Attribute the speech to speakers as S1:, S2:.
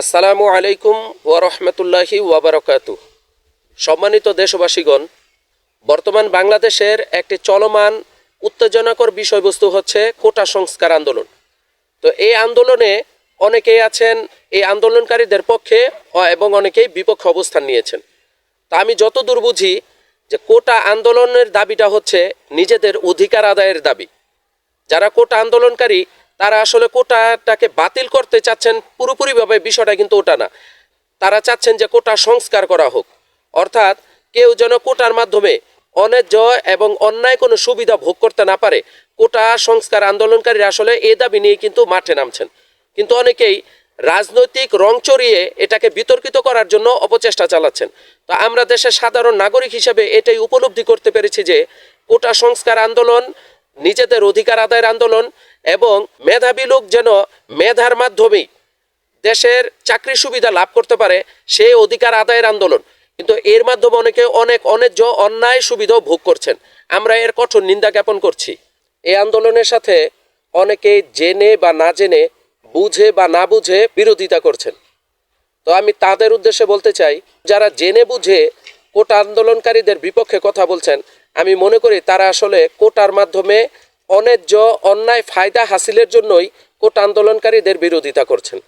S1: আসসালামু আলাইকুম ওরহমতুল্লাহি ওয়াবারকাতু সম্মানিত দেশবাসীগণ, বর্তমান বাংলাদেশের একটি চলমান, উত্তেজনাকর বিষয়বস্তু হচ্ছে কোটা সংস্কার আন্দোলন। তো এই আন্দোলনে অনেকেই আছেন, এই আন্দোলনকারীদের পক্ষে এবং অনেকেই বিপক্ষে অবস্থান নিয়েছেন। তা আমি যতদূর বুঝি যে কোটা আন্দোলনের দাবিটা হচ্ছে নিজেদের অধিকার আদায়ের দাবি। যারা কোটা আন্দোলনকারী তারা আসলে কোটাটাকে বাতিল করতে চাচ্ছেন, পুরোপুরিভাবে বিষয়টা কিন্তু ওটা না। তারা চাচ্ছেন যে কোটা সংস্কার করা হোক। অর্থাৎ কেউ যেন কোটার মাধ্যমে অন্যায্য এবং অন্যায় কোনো সুবিধা ভোগ করতে না পারে, কোটা সংস্কার আন্দোলনকারীরা আসলে এ দাবি নিয়ে কিন্তু মাঠে নামছেন। কিন্তু অনেকেই রাজনৈতিক রং চড়িয়ে এটাকে বিতর্কিত করার জন্য অপচেষ্টা চালাচ্ছেন। তো আমরা দেশের সাধারণ নাগরিক হিসেবে এটাই উপলব্ধি করতে পেরেছি যে কোটা সংস্কার আন্দোলন, নিজেদের অধিকার আদায়ের আন্দোলন এবং মেধাবী লোক যেন মেধার মাধ্যমেই দেশের চাকরি সুবিধা লাভ করতে পারে, সেই অধিকার আদায়ের আন্দোলন। কিন্তু এর মাধ্যমে অনেকে অনেক অন্যায্য অন্যায় সুবিধাও ভোগ করছেন। আমরা এর কঠোর নিন্দা জ্ঞাপন করছি। এই আন্দোলনের সাথে অনেকে জেনে বা না জেনে, বুঝে বা না বুঝে বিরোধিতা করছেন। তো আমি তাদের উদ্দেশ্যে বলতে চাই, যারা জেনে বুঝে কোটা আন্দোলনকারীদের বিপক্ষে কথা বলছেন, আমি মনে করি তারা আসলে কোটার মাধ্যমে অন্যায্য অন্যায় ফায়দা হাসিলের জন্যই কোট আন্দোলনকারীদের বিরোধিতা করছেন।